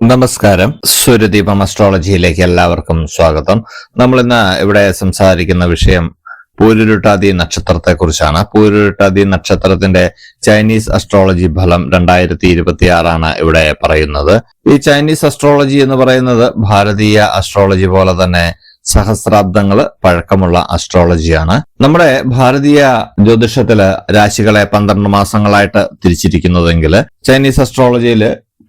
നമസ്കാരം. സൂര്യദീപം അസ്ട്രോളജിയിലേക്ക് എല്ലാവർക്കും സ്വാഗതം. നമ്മൾ ഇന്ന് ഇവിടെ സംസാരിക്കുന്ന വിഷയം പൂരുരുട്ടാതി നക്ഷത്രത്തെ കുറിച്ചാണ് പൂരുരുട്ടാതി നക്ഷത്രത്തിന്റെ ചൈനീസ് അസ്ട്രോളജി ഫലം രണ്ടായിരത്തി ഇരുപത്തി ആറാണ് ഇവിടെ പറയുന്നത്. ഈ ചൈനീസ് അസ്ട്രോളജി എന്ന് പറയുന്നത് ഭാരതീയ അസ്ട്രോളജി പോലെ തന്നെ സഹസ്രാബ്ദങ്ങൾ പഴക്കമുള്ള അസ്ട്രോളജിയാണ് നമ്മുടെ ഭാരതീയ ജ്യോതിഷത്തിൽ രാശികളെ പന്ത്രണ്ട് മാസങ്ങളായിട്ട് തിരിച്ചിരിക്കുന്നതെങ്കിൽ ചൈനീസ് അസ്ട്രോളജിയിൽ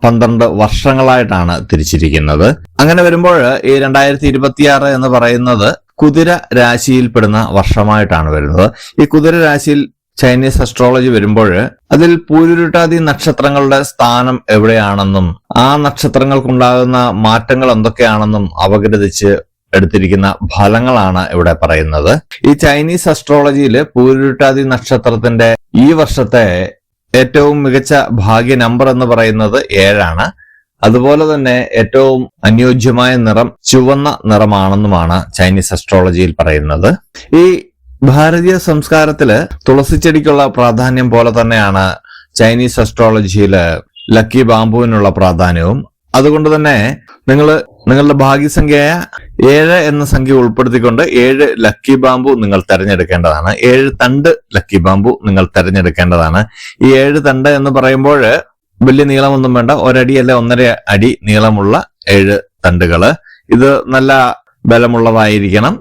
പന്ത്രണ്ട് വർഷങ്ങളായിട്ടാണ് തിരിച്ചിരിക്കുന്നത്. അങ്ങനെ വരുമ്പോൾ ഈ രണ്ടായിരത്തി ഇരുപത്തിയാറ് എന്ന് പറയുന്നത് കുതിര രാശിയിൽപ്പെടുന്ന വർഷമായിട്ടാണ് വരുന്നത്. ഈ കുതിര രാശിയിൽ ചൈനീസ് അസ്ട്രോളജി വരുമ്പോൾ അതിൽ പൂരുരുട്ടാതി നക്ഷത്രങ്ങളുടെ സ്ഥാനം എവിടെയാണെന്നും ആ നക്ഷത്രങ്ങൾക്കുണ്ടാകുന്ന മാറ്റങ്ങൾ എന്തൊക്കെയാണെന്നും അവഗ്രഹിച്ച് എടുത്തിരിക്കുന്ന ഫലങ്ങളാണ് ഇവിടെ പറയുന്നത്. ഈ ചൈനീസ് അസ്ട്രോളജിയിൽ പൂരുരുട്ടാതി നക്ഷത്രത്തിന്റെ ഈ വർഷത്തെ ഏറ്റവും മികച്ച ഭാഗ്യ നമ്പർ എന്ന് പറയുന്നത് ഏഴാണ്. അതുപോലെ തന്നെ ഏറ്റവും അനുയോജ്യമായ നിറം ചുവന്ന നിറമാണെന്നുമാണ് ചൈനീസ് അസ്ട്രോളജിയിൽ പറയുന്നത്. ഈ ഭാരതീയ സംസ്കാരത്തിൽ തുളസിച്ചെടിക്കുള്ള പ്രാധാന്യം പോലെ തന്നെയാണ് ചൈനീസ് അസ്ട്രോളജിയിൽ ലക്കി ബാമ്പുവിനുള്ള പ്രാധാന്യവും. അതുകൊണ്ട് തന്നെ നിങ്ങൾ നിങ്ങളുടെ ഭാഗ്യസംഖ്യയായ ഏഴ് എന്ന സംഖ്യ ഉൾപ്പെടുത്തിക്കൊണ്ട് ഏഴ് ലക്കി ബാമ്പു നിങ്ങൾ തിരഞ്ഞെടുക്കേണ്ടതാണ്. ഏഴ് തണ്ട് ലക്കി ബാമ്പു നിങ്ങൾ തിരഞ്ഞെടുക്കേണ്ടതാണ്. ഈ ഏഴ് തണ്ട് എന്ന് പറയുമ്പോൾ വലിയ നീളമൊന്നും വേണ്ട. ഒരടി അല്ലെ ഒന്നര അടി നീളമുള്ള ഏഴ് തണ്ടുകൾ. ഇത് നല്ല ബലമുള്ളതായിരിക്കണം.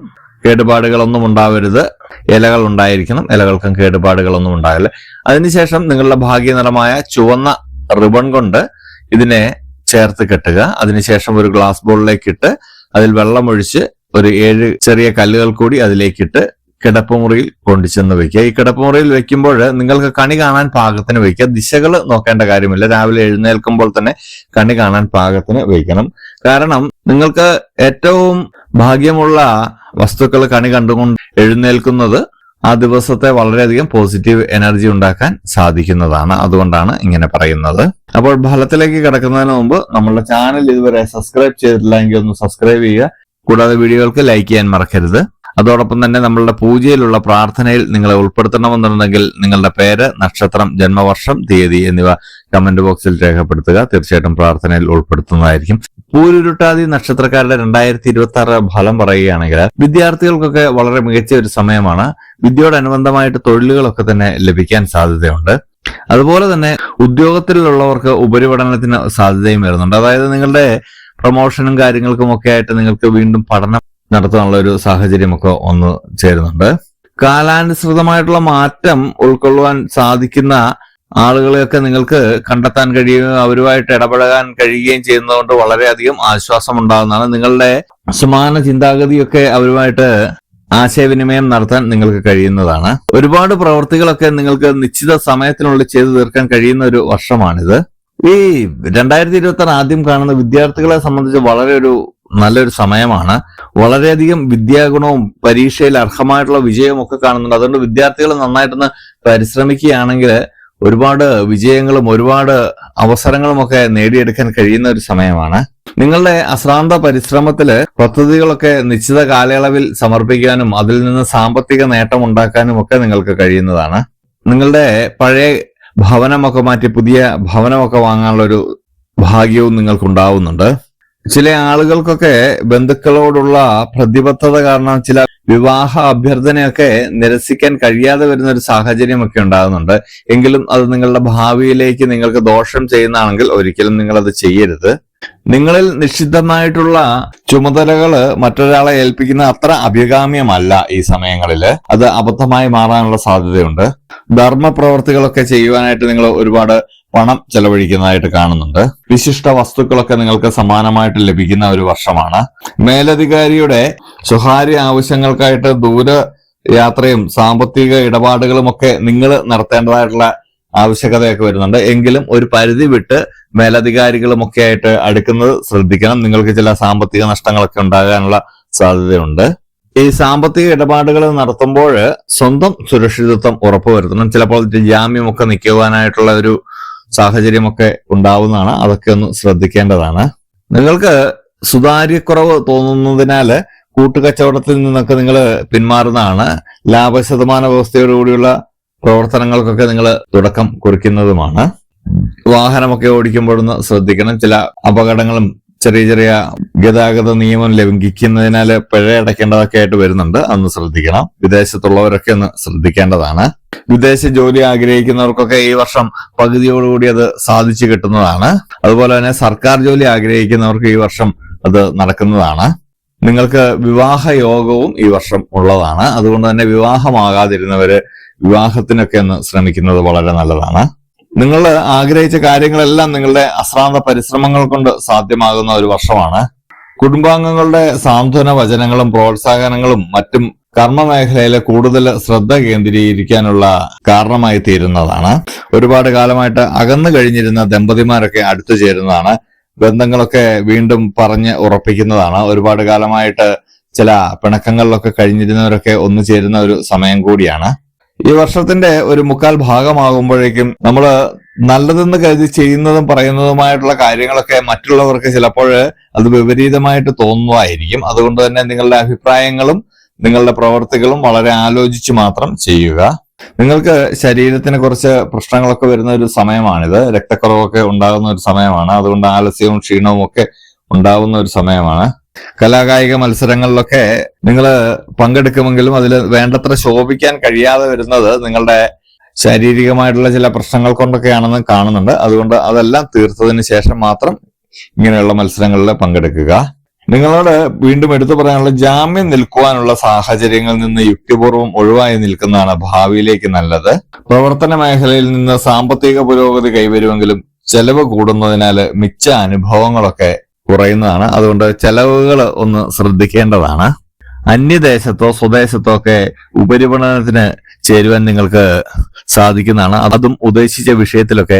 കേടുപാടുകളൊന്നും ഉണ്ടാവരുത്. ഇലകൾ ഉണ്ടായിരിക്കണം. ഇലകൾക്കും കേടുപാടുകളൊന്നും ഉണ്ടാവില്ല. അതിനുശേഷം നിങ്ങളുടെ ഭാഗ്യനിറമായ ചുവന്ന റിബൺ കൊണ്ട് ഇതിനെ ചേർത്ത് കെട്ടുക. അതിനുശേഷം ഒരു ഗ്ലാസ് ബോളിലേക്ക് ഇട്ട് അതിൽ വെള്ളമൊഴിച്ച് ഒരു ഏഴ് ചെറിയ കല്ലുകൾ കൂടി അതിലേക്കിട്ട് കിടപ്പുമുറിയിൽ കൊണ്ടുചെന്ന് വെക്കുക. ഈ കിടപ്പുമുറിയിൽ വെക്കുമ്പോൾ നിങ്ങൾക്ക് കണി കാണാൻ പാകത്തിന് വെക്കുക. ദിശകൾ നോക്കേണ്ട കാര്യമില്ല. രാവിലെ എഴുന്നേൽക്കുമ്പോൾ തന്നെ കണി കാണാൻ പാകത്തിന് വെക്കണം. കാരണം നിങ്ങൾക്ക് ഏറ്റവും ഭാഗ്യമുള്ള വസ്തുക്കൾ കണി കണ്ടുകൊണ്ട് എഴുന്നേൽക്കുന്നത് ആ ദിവസത്തെ വളരെയധികം പോസിറ്റീവ് എനർജി ഉണ്ടാക്കാൻ സാധിക്കുന്നതാണ്. അതുകൊണ്ടാണ് ഇങ്ങനെ പറയുന്നത്. അപ്പോൾ ഫലത്തിലേക്ക് കിടക്കുന്നതിന് മുമ്പ് നമ്മളുടെ ചാനൽ ഇതുവരെ സബ്സ്ക്രൈബ് ചെയ്തിട്ടില്ല എങ്കിൽ ഒന്ന് സബ്സ്ക്രൈബ് ചെയ്യുക. കൂടാതെ വീഡിയോകൾക്ക് ലൈക്ക് ചെയ്യാൻ മറക്കരുത്. അതോടൊപ്പം തന്നെ നമ്മളുടെ പൂജയിലുള്ള പ്രാർത്ഥനയിൽ നിങ്ങളെ ഉൾപ്പെടുത്തണമെന്നുണ്ടെങ്കിൽ നിങ്ങളുടെ പേര് നക്ഷത്രം ജന്മവർഷം തീയതി എന്നിവ കമന്റ് ബോക്സിൽ രേഖപ്പെടുത്തുക. തീർച്ചയായിട്ടും പ്രാർത്ഥനയിൽ ഉൾപ്പെടുത്തുന്നതായിരിക്കും. പൂരുരുട്ടാതി നക്ഷത്രക്കാരുടെ രണ്ടായിരത്തി ഇരുപത്തി ആറ് ഫലം പറയുകയാണെങ്കിൽ വിദ്യാർത്ഥികൾക്കൊക്കെ വളരെ മികച്ച ഒരു സമയമാണ്. വിദ്യയോടനുബന്ധമായിട്ട് തൊഴിലുകളൊക്കെ തന്നെ ലഭിക്കാൻ സാധ്യതയുണ്ട്. അതുപോലെ തന്നെ ഉദ്യോഗത്തിലുള്ളവർക്ക് ഉപരിപഠനത്തിന് സാധ്യതയും വരുന്നുണ്ട്. അതായത് നിങ്ങളുടെ പ്രൊമോഷനും കാര്യങ്ങൾക്കും ഒക്കെ ആയിട്ട് നിങ്ങൾക്ക് വീണ്ടും പഠനം നടത്താനുള്ള ഒരു സാഹചര്യമൊക്കെ ഒന്ന് ചേരുന്നുണ്ട്. കാലാനുസൃതമായിട്ടുള്ള മാറ്റം ഉൾക്കൊള്ളുവാൻ സാധിക്കുന്ന ആളുകളെയൊക്കെ നിങ്ങൾക്ക് കണ്ടെത്താൻ കഴിയുകയും അവരുമായിട്ട് ഇടപഴകാൻ കഴിയുകയും ചെയ്യുന്നതുകൊണ്ട് വളരെയധികം ആശ്വാസം ഉണ്ടാകുന്നതാണ് നിങ്ങളുടെ സമാന ചിന്താഗതിയൊക്കെ അവരുമായിട്ട് ആശയവിനിമയം നടത്താൻ നിങ്ങൾക്ക് കഴിയുന്നതാണ്. ഒരുപാട് പ്രവർത്തികളൊക്കെ നിങ്ങൾക്ക് നിശ്ചിത സമയത്തിനുള്ളിൽ ചെയ്തു തീർക്കാൻ കഴിയുന്ന ഒരു വർഷമാണിത്. ഈ രണ്ടായിരത്തി ഇരുപത്തി ആദ്യം കാണുന്ന വിദ്യാർത്ഥികളെ സംബന്ധിച്ച് വളരെ ഒരു നല്ലൊരു സമയമാണ്. വളരെയധികം വിദ്യാഗുണവും പരീക്ഷയിൽ അർഹമായിട്ടുള്ള വിജയവും ഒക്കെ കാണുന്നുണ്ട്. അതുകൊണ്ട് വിദ്യാർത്ഥികൾ നന്നായിട്ടൊന്ന് പരിശ്രമിക്കുകയാണെങ്കിൽ ഒരുപാട് വിജയങ്ങളും ഒരുപാട് അവസരങ്ങളും ഒക്കെ നേടിയെടുക്കാൻ കഴിയുന്ന ഒരു സമയമാണ്. നിങ്ങളുടെ അശ്രാന്ത പരിശ്രമത്തിൽ പദ്ധതികളൊക്കെ നിശ്ചിത കാലയളവിൽ സമർപ്പിക്കാനും അതിൽ നിന്ന് സാമ്പത്തിക നേട്ടം ഉണ്ടാക്കാനും ഒക്കെ നിങ്ങൾക്ക് കഴിയുന്നതാണ്. നിങ്ങളുടെ പഴയ ഭവനമൊക്കെ മാറ്റി പുതിയ ഭവനമൊക്കെ വാങ്ങാനുള്ള ഒരു ഭാഗ്യവും നിങ്ങൾക്കുണ്ടാവുന്നുണ്ട്. ചില ആളുകൾക്കൊക്കെ ബന്ധുക്കളോടുള്ള പ്രതിബദ്ധത കാരണം ചില വിവാഹ അഭ്യർത്ഥനയൊക്കെ നിരസിക്കാൻ കഴിയാതെ വരുന്ന ഒരു സാഹചര്യമൊക്കെ ഉണ്ടാകുന്നുണ്ട്. എങ്കിലും അത് നിങ്ങളുടെ ഭാവിയിലേക്ക് നിങ്ങൾക്ക് ദോഷം ചെയ്യുന്നതാണെങ്കിൽ ഒരിക്കലും നിങ്ങൾ അത് ചെയ്യരുത്. നിങ്ങളിൽ നിഷിദ്ധമായിട്ടുള്ള ചുമതലകൾ മറ്റൊരാളെ ഏൽപ്പിക്കുന്ന അത്ര അഭികാമ്യമല്ല ഈ സമയങ്ങളിൽ. അത് അബദ്ധമായി മാറാനുള്ള സാധ്യതയുണ്ട്. ധർമ്മ പ്രവർത്തികളൊക്കെ ചെയ്യുവാനായിട്ട് നിങ്ങൾ ഒരുപാട് പണം ചെലവഴിക്കുന്നതായിട്ട് കാണുന്നുണ്ട്. വിശിഷ്ട വസ്തുക്കളൊക്കെ നിങ്ങൾക്ക് സമാനമായിട്ട് ലഭിക്കുന്ന ഒരു വർഷമാണ്. മേലധികാരിയുടെ സ്വകാര്യ ആവശ്യങ്ങൾക്കായിട്ട് ദൂര യാത്രയും സാമ്പത്തിക ഇടപാടുകളും ഒക്കെ നിങ്ങൾ നടത്തേണ്ടതായിട്ടുള്ള ആവശ്യകതയൊക്കെ വരുന്നുണ്ട്. എങ്കിലും ഒരു പരിധി വിട്ട് മേലധികാരികളും ഒക്കെ ആയിട്ട് അടുക്കുന്നത് ശ്രദ്ധിക്കണം. നിങ്ങൾക്ക് ചില സാമ്പത്തിക നഷ്ടങ്ങളൊക്കെ ഉണ്ടാകാനുള്ള സാധ്യതയുണ്ട്. ഈ സാമ്പത്തിക ഇടപാടുകൾ നടത്തുമ്പോൾ സ്വന്തം സുരക്ഷിതത്വം ഉറപ്പുവരുത്തണം. ചിലപ്പോൾ ജാമ്യമൊക്കെ നിൽക്കുവാനായിട്ടുള്ള ഒരു സാഹചര്യമൊക്കെ ഉണ്ടാവുന്നതാണ്. അതൊക്കെ ഒന്ന് ശ്രദ്ധിക്കേണ്ടതാണ്. നിങ്ങൾക്ക് സുതാര്യക്കുറവ് തോന്നുന്നതിനാൽ കൂട്ടുകച്ചവടത്തിൽ നിന്നൊക്കെ നിങ്ങൾ പിന്മാറുന്നതാണ്. ലാഭശതമാന വ്യവസ്ഥയോടുകൂടിയുള്ള പ്രവർത്തനങ്ങൾക്കൊക്കെ നിങ്ങൾ തുടക്കം കുറിക്കുന്നതുമാണ്. വാഹനമൊക്കെ ഓടിക്കുമ്പോഴൊന്ന് ശ്രദ്ധിക്കണം. ചില അപകടങ്ങളും ചെറിയ ചെറിയ ഗതാഗത നിയമം ലംഘിക്കുന്നതിനാൽ പിഴ അടയ്ക്കേണ്ടതൊക്കെ ആയിട്ട് വരുന്നുണ്ട്. അന്ന് ശ്രദ്ധിക്കണം. വിദേശത്തുള്ളവരൊക്കെ ഒന്ന് ശ്രദ്ധിക്കേണ്ടതാണ്. വിദേശ ജോലി ആഗ്രഹിക്കുന്നവർക്കൊക്കെ ഈ വർഷം പകുതിയോടുകൂടി അത് സാധിച്ചു കിട്ടുന്നതാണ്. അതുപോലെ തന്നെ സർക്കാർ ജോലി ആഗ്രഹിക്കുന്നവർക്ക് ഈ വർഷം അത് നടക്കുന്നതാണ്. നിങ്ങൾക്ക് വിവാഹ യോഗവും ഈ വർഷം ഉള്ളതാണ്. അതുകൊണ്ട് തന്നെ വിവാഹമാകാതിരുന്നവര് വിവാഹത്തിനൊക്കെ ഒന്ന് ശ്രമിക്കുന്നത് വളരെ നല്ലതാണ്. നിങ്ങൾ ആഗ്രഹിച്ച കാര്യങ്ങളെല്ലാം നിങ്ങളുടെ അശ്രാന്ത പരിശ്രമങ്ങൾ കൊണ്ട് സാധ്യമാകുന്ന ഒരു വർഷമാണ്. കുടുംബാംഗങ്ങളുടെ സാന്ത്വന വചനങ്ങളും പ്രോത്സാഹനങ്ങളും മറ്റും കർമ്മ മേഖലയിലെ കൂടുതൽ ശ്രദ്ധ കേന്ദ്രീകരിക്കാനുള്ള കാരണമായി തീരുന്നതാണ്. ഒരുപാട് കാലമായിട്ട് അകന്നു കഴിഞ്ഞിരുന്ന ദമ്പതിമാരൊക്കെ അടുത്തു ചേരുന്നതാണ്. ബന്ധങ്ങളൊക്കെ വീണ്ടും പറഞ്ഞ് ഉറപ്പിക്കുന്നതാണ്. ഒരുപാട് കാലമായിട്ട് ചില പിണക്കങ്ങളിലൊക്കെ കഴിഞ്ഞിരുന്നവരൊക്കെ ഒന്നു ചേരുന്ന ഒരു സമയം കൂടിയാണ്. ഈ വർഷത്തിന്റെ ഒരു മുക്കാൽ ഭാഗമാകുമ്പോഴേക്കും നമ്മൾ നല്ലതെന്ന് കരുതി ചെയ്യുന്നതും പറയുന്നതുമായിട്ടുള്ള കാര്യങ്ങളൊക്കെ മറ്റുള്ളവർക്ക് ചിലപ്പോൾ അത് വിപരീതമായിട്ട് തോന്നുമായിരിക്കും അതുകൊണ്ട് തന്നെ നിങ്ങളുടെ അഭിപ്രായങ്ങളും നിങ്ങളുടെ പ്രവർത്തികളും വളരെ ആലോചിച്ച് മാത്രം ചെയ്യുക. നിങ്ങൾക്ക് ശരീരത്തിന് കുറച്ച് പ്രശ്നങ്ങളൊക്കെ വരുന്ന ഒരു സമയമാണിത്. രക്തക്കുറവൊക്കെ ഉണ്ടാകുന്ന ഒരു സമയമാണ്. അതുകൊണ്ട് ആലസ്യവും ക്ഷീണവും ഒക്കെ ഉണ്ടാകുന്ന ഒരു സമയമാണ്. കലാകായിക മത്സരങ്ങളിലൊക്കെ നിങ്ങൾ പങ്കെടുക്കുമെങ്കിലും അതിൽ വേണ്ടത്ര ശോഭിക്കാൻ കഴിയാതെ വരുന്നത് നിങ്ങളുടെ ശാരീരികമായിട്ടുള്ള ചില പ്രശ്നങ്ങൾ കൊണ്ടൊക്കെയാണെന്ന് കാണുന്നുണ്ട്. അതുകൊണ്ട് അതെല്ലാം തീർത്തതിന് ശേഷം മാത്രം ഇങ്ങനെയുള്ള മത്സരങ്ങളിൽ പങ്കെടുക്കുക. നിങ്ങളോട് വീണ്ടും എടുത്തു പറയാനുള്ള ജാമ്യം നിൽക്കുവാനുള്ള സാഹചര്യങ്ങളിൽ നിന്ന് യുക്തിപൂർവം ഒഴിവായി നിൽക്കുന്നതാണ് ഭാവിയിലേക്ക് നല്ലത്. പ്രവർത്തന മേഖലയിൽ നിന്ന് സാമ്പത്തിക പുരോഗതി കൈവരുമെങ്കിലും ചെലവ് കൂടുന്നതിനാൽ മിച്ച അനുഭവങ്ങളൊക്കെ കുറയുന്നതാണ്. അതുകൊണ്ട് ചെലവുകൾ ഒന്ന് ശ്രദ്ധിക്കേണ്ടതാണ്. അന്യദേശത്തോ സ്വദേശത്തോ ഒക്കെ ഉപരിപഠനത്തിന് ചേരുവാൻ നിങ്ങൾക്ക് സാധിക്കുന്നതാണ്. അതും ഉദ്ദേശിച്ച വിഷയത്തിലൊക്കെ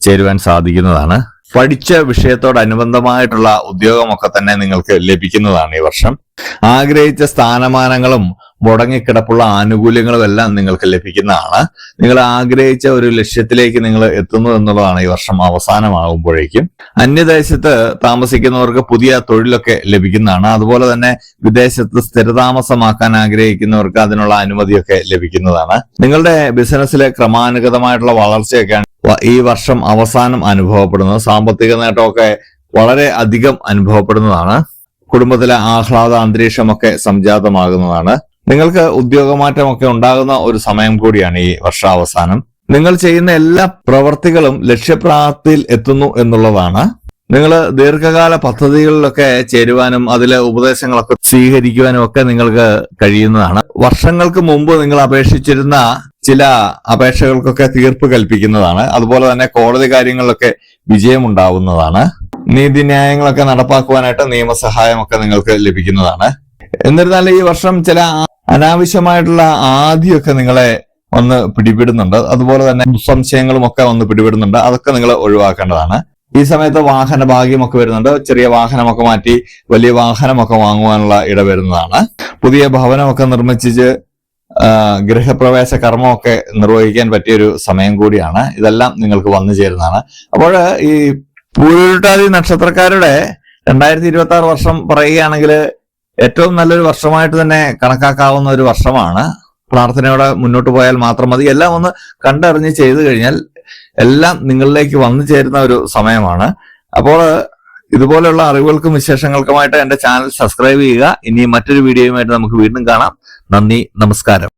ചേരുവാൻ സാധിക്കുന്നതാണ്. പഠിച്ച വിഷയത്തോടനുബന്ധമായിട്ടുള്ള ഉദ്യോഗമൊക്കെ തന്നെ നിങ്ങൾക്ക് ലഭിക്കുന്നതാണ് ഈ വർഷം. ആഗ്രഹിച്ച സ്ഥാനമാനങ്ങളും മുടങ്ങിക്കിടപ്പുള്ള ആനുകൂല്യങ്ങളും എല്ലാം നിങ്ങൾക്ക് ലഭിക്കുന്നതാണ്. നിങ്ങൾ ആഗ്രഹിച്ച ഒരു ലക്ഷ്യത്തിലേക്ക് നിങ്ങൾ എത്തുന്നു എന്നുള്ളതാണ് ഈ വർഷം അവസാനമാകുമ്പോഴേക്കും. അന്യദേശത്ത് താമസിക്കുന്നവർക്ക് പുതിയ തൊഴിലൊക്കെ ലഭിക്കുന്നതാണ്. അതുപോലെ തന്നെ വിദേശത്ത് സ്ഥിരതാമസമാക്കാൻ ആഗ്രഹിക്കുന്നവർക്ക് അതിനുള്ള അനുമതിയൊക്കെ ലഭിക്കുന്നതാണ്. നിങ്ങളുടെ ബിസിനസ്സിലെ ക്രമാനുഗതമായിട്ടുള്ള വളർച്ചയൊക്കെയാണ് ഈ വർഷം അവസാനം അനുഭവപ്പെടുന്നത്. സാമ്പത്തിക നേട്ടമൊക്കെ വളരെ അധികം അനുഭവപ്പെടുന്നതാണ്. കുടുംബത്തിലെ ആഹ്ലാദ അന്തരീക്ഷമൊക്കെ സംജാതമാകുന്നതാണ്. നിങ്ങൾക്ക് ഉദ്യോഗമാറ്റമൊക്കെ ഉണ്ടാകുന്ന ഒരു സമയം കൂടിയാണ് ഈ വർഷാവസാനം. നിങ്ങൾ ചെയ്യുന്ന എല്ലാ പ്രവർത്തികളും ലക്ഷ്യപ്രാപ്തിയിൽ എത്തുന്നു എന്നുള്ളതാണ്. നിങ്ങൾ ദീർഘകാല പദ്ധതികളിലൊക്കെ ചേരുവാനും അതിലെ ഉപദേശങ്ങളൊക്കെ സ്വീകരിക്കുവാനും ഒക്കെ നിങ്ങൾക്ക് കഴിയുന്നതാണ്. വർഷങ്ങൾക്ക് മുമ്പ് നിങ്ങൾ അപേക്ഷിച്ചിരുന്ന ചില അപേക്ഷകൾക്കൊക്കെ തീർപ്പ് കൽപ്പിക്കുന്നതാണ്. അതുപോലെ തന്നെ കോടതി കാര്യങ്ങളിലൊക്കെ വിജയമുണ്ടാവുന്നതാണ്. നീതിന്യായങ്ങളൊക്കെ നടപ്പാക്കുവാനായിട്ട് നിയമസഹായമൊക്കെ നിങ്ങൾക്ക് ലഭിക്കുന്നതാണ്. എന്നിരുന്നാലും ഈ വർഷം ചില അനാവശ്യമായിട്ടുള്ള ആദ്യമൊക്കെ നിങ്ങളെ ഒന്ന് പിടിപെടുന്നുണ്ട്. അതുപോലെ തന്നെ സംശയങ്ങളും ഒക്കെ ഒന്ന് പിടിപെടുന്നുണ്ട്. അതൊക്കെ നിങ്ങൾ ഒഴിവാക്കേണ്ടതാണ്. ഈ സമയത്ത് വാഹന ഭാഗ്യമൊക്കെ വരുന്നുണ്ട്. ചെറിയ വാഹനമൊക്കെ മാറ്റി വലിയ വാഹനമൊക്കെ വാങ്ങുവാനുള്ള ഇട വരുന്നതാണ്. പുതിയ ഭവനമൊക്കെ നിർമ്മിച്ച് ഗൃഹപ്രവേശ കർമ്മമൊക്കെ നിർവഹിക്കാൻ പറ്റിയൊരു സമയം കൂടിയാണ്. ഇതെല്ലാം നിങ്ങൾക്ക് വന്നു ചേരുന്നതാണ്. അപ്പോൾ ഈ പൂരുരുട്ടാതി നക്ഷത്രക്കാരുടെ രണ്ടായിരത്തി ഇരുപത്തി ആറ് വർഷം പറയുകയാണെങ്കിൽ ഏറ്റവും നല്ലൊരു വർഷമായിട്ട് തന്നെ കണക്കാക്കാവുന്ന ഒരു വർഷമാണ്. പ്രാർത്ഥനയോടെ മുന്നോട്ട് പോയാൽ മാത്രം മതി. എല്ലാം ഒന്ന് കണ്ടറിഞ്ഞ് ചെയ്തു കഴിഞ്ഞാൽ എല്ലാം നിങ്ങളിലേക്ക് വന്നു ചേരുന്ന ഒരു സമയമാണ്. അപ്പോൾ ഇതുപോലെയുള്ള അറിവുകൾക്കും വിശേഷങ്ങൾക്കുമായിട്ട് എന്റെ ചാനൽ സബ്സ്ക്രൈബ് ചെയ്യുക. ഇനി മറ്റൊരു വീഡിയോയുമായിട്ട് നമുക്ക് വീണ്ടും കാണാം. നന്ദി നമസ്കാരം.